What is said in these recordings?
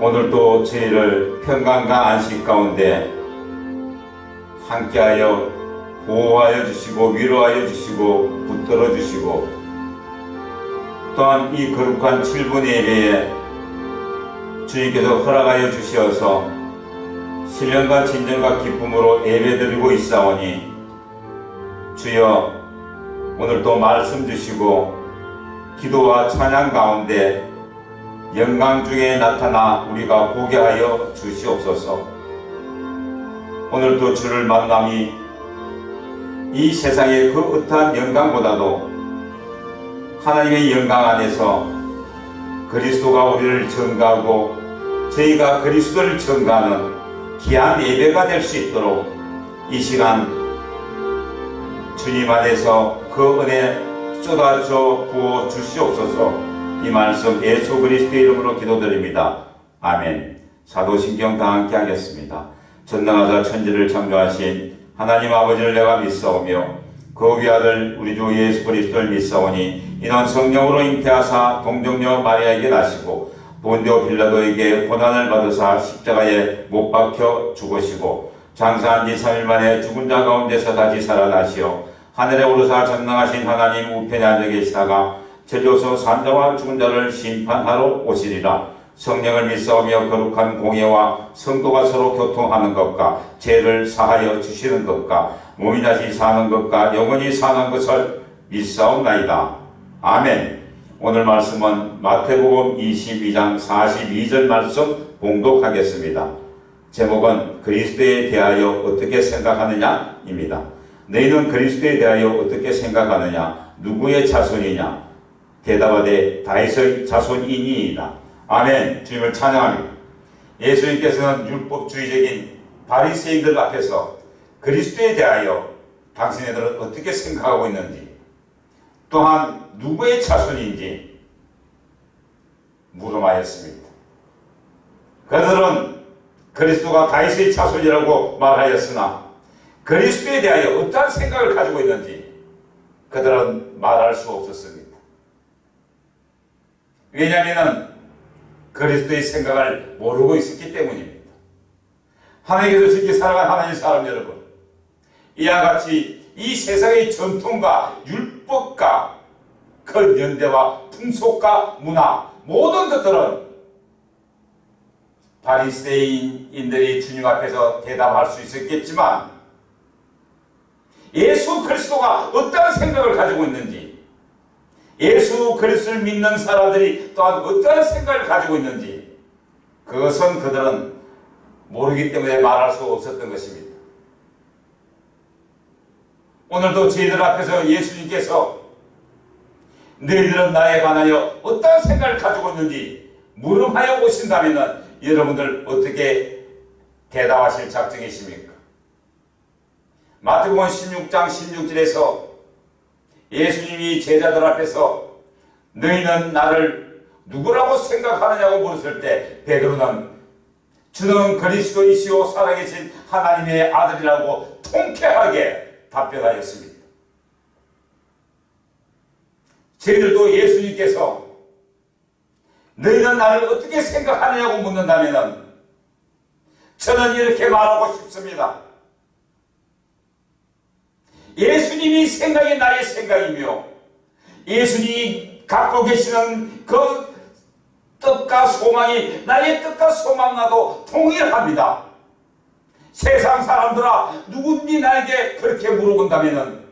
오늘도 저희를 평강과 안식 가운데 함께하여 보호하여 주시고 위로하여 주시고 붙들어 주시고 또한 이 거룩한 7분 예배에 주님께서 허락하여 주시어서 신령과 진정과 기쁨으로 예배드리고 있사오니 주여 오늘도 말씀 주시고 기도와 찬양 가운데 영광 중에 나타나 우리가 보게 하여 주시옵소서. 오늘도 주를 만남이 이 세상의 그 어떠한 영광보다도 하나님의 영광 안에서 그리스도가 우리를 증가하고 저희가 그리스도를 증가하는 귀한 예배가 될 수 있도록 이 시간 주님 안에서 그 은혜 쏟아져 부어 주시옵소서 이 말씀 예수 그리스도의 이름으로 기도드립니다. 아멘. 사도신경 다 함께 하겠습니다. 전능하사 천지를 창조하신 하나님 아버지를 내가 믿사오며 그 위아들 우리 주 예수 그리스도를 믿사오니 이는 성령으로 잉태하사 동정녀 마리아에게 나시고 본디오 빌라도에게 고난을 받으사 십자가에 못 박혀 죽으시고 장사한 지 3일 만에 죽은 자 가운데서 다시 살아나시어 하늘에 오르사 전능하신 하나님 우편에 앉아 계시다가 제조서 산자와 죽은 자를 심판하러 오시리라 성령을 믿사오며 거룩한 공예와 성도가 서로 교통하는 것과 죄를 사하여 주시는 것과 몸이 다시 사는 것과 영원히 사는 것을 믿사옵나이다. 아멘. 오늘 말씀은 마태복음 22장 42절 말씀 봉독하겠습니다. 제목은 그리스도에 대하여 어떻게 생각하느냐입니다. 너희는 그리스도에 대하여 어떻게 생각하느냐? 누구의 자손이냐? 대답하되 다윗의 자손이니이다. 아멘. 주님을 찬양합니다. 예수님께서는 율법주의적인 바리새인들 앞에서 그리스도에 대하여 당신네들은 어떻게 생각하고 있는지 또한 누구의 자손인지 물음하였습니다. 그들은 그리스도가 다윗의 자손이라고 말하였으나 그리스도에 대하여 어떠한 생각을 가지고 있는지 그들은 말할 수 없었습니다. 왜냐하면 그리스도의 생각을 모르고 있었기 때문입니다. 하나님께서 지키 사랑하는 하나님 사람 여러분, 이와 같이 이 세상의 전통과 율법과 그 연대와 풍속과 문화 모든 것들은 바리새인인들이 주님 앞에서 대답할 수 있었겠지만 예수 그리스도가 어떠한 생각을 가지고 있는지 예수 그리스도를 믿는 사람들이 또한 어떠한 생각을 가지고 있는지 그것은 그들은 모르기 때문에 말할 수 없었던 것입니다. 오늘도 저희들 앞에서 예수님께서 너희들은 나에 관하여 어떠한 생각을 가지고 있는지 물음하여 오신다면 여러분들 어떻게 대답하실 작정이십니까? 마태복음 16장 16절에서 예수님이 제자들 앞에서 너희는 나를 누구라고 생각하느냐고 물었을 때 베드로는 주는 그리스도이시오 살아계신 하나님의 아들이라고 통쾌하게 답변하였습니다. 저희들도 예수님께서 너희는 나를 어떻게 생각하느냐고 묻는다면 저는 이렇게 말하고 싶습니다. 예수님이 생각이 나의 생각이며 예수님이 갖고 계시는 그 뜻과 소망이 나의 뜻과 소망과도 동일합니다. 세상 사람들아 누군지 나에게 그렇게 물어본다면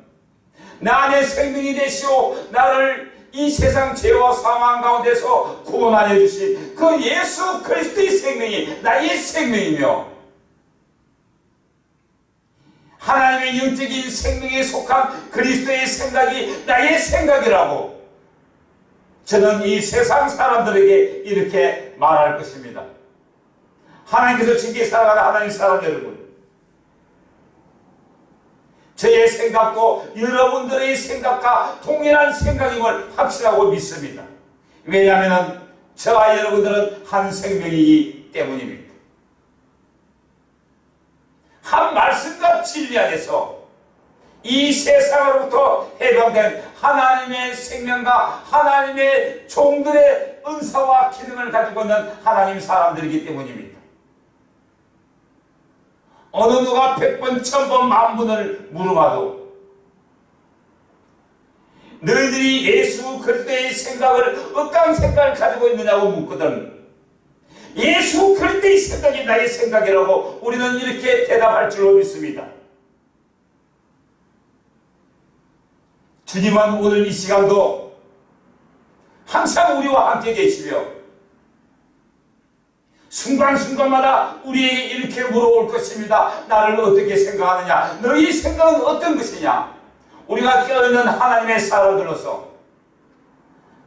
나 안에 생명이 되시오 나를 이 세상 죄와 사망 가운데서 구원하여 주신 그 예수 그리스도의 생명이 나의 생명이며 하나님의 영적인 생명에 속한 그리스도의 생각이 나의 생각이라고 저는 이 세상 사람들에게 이렇게 말할 것입니다. 하나님께서 진짜 사랑하는 하나님 사람 여러분. 저의 생각도 여러분들의 생각과 동일한 생각임을 확실하고 믿습니다. 왜냐하면 저와 여러분들은 한 생명이기 때문입니다. 한 말씀과 진리 안에서 이 세상으로부터 해방된 하나님의 생명과 하나님의 종들의 은사와 기능을 가지고 있는 하나님 사람들이기 때문입니다. 어느 누가 백번, 천번, 만번을 물어봐도 너희들이 예수 그리스도의 생각을 어떤 생각을 가지고 있느냐고 묻거든. 예수 그리스도의 생각이 나의 생각이라고 우리는 이렇게 대답할 줄로 믿습니다. 주님은 오늘 이 시간도 항상 우리와 함께 계시며 순간순간마다 우리에게 이렇게 물어올 것입니다. 나를 어떻게 생각하느냐? 너희 생각은 어떤 것이냐? 우리가 깨어있는 하나님의 사람들로서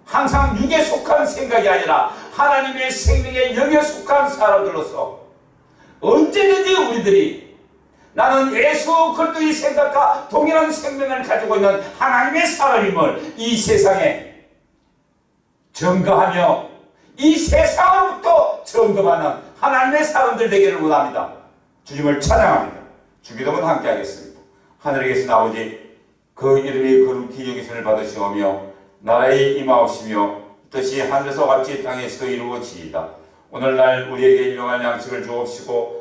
항상 육에 속한 생각이 아니라 하나님의 생명의 영에 속한 사람들로서 언제든지 우리들이 나는 예수 그리스도의 생각과 동일한 생명을 가지고 있는 하나님의 사람임을 이 세상에 증거하며 이 세상으로부터 점검하는 하나님의 사람들 되기를 원합니다. 주님을 찬양합니다. 주기도문 함께 하겠습니다. 하늘에 계신 아버지 그 이름이 거룩히 여기선을 받으시오며 나라에 임하옵시며 뜻이 하늘에서 같이 땅에서도 이루어지이다. 오늘날 우리에게 일용할 양식을 주옵시고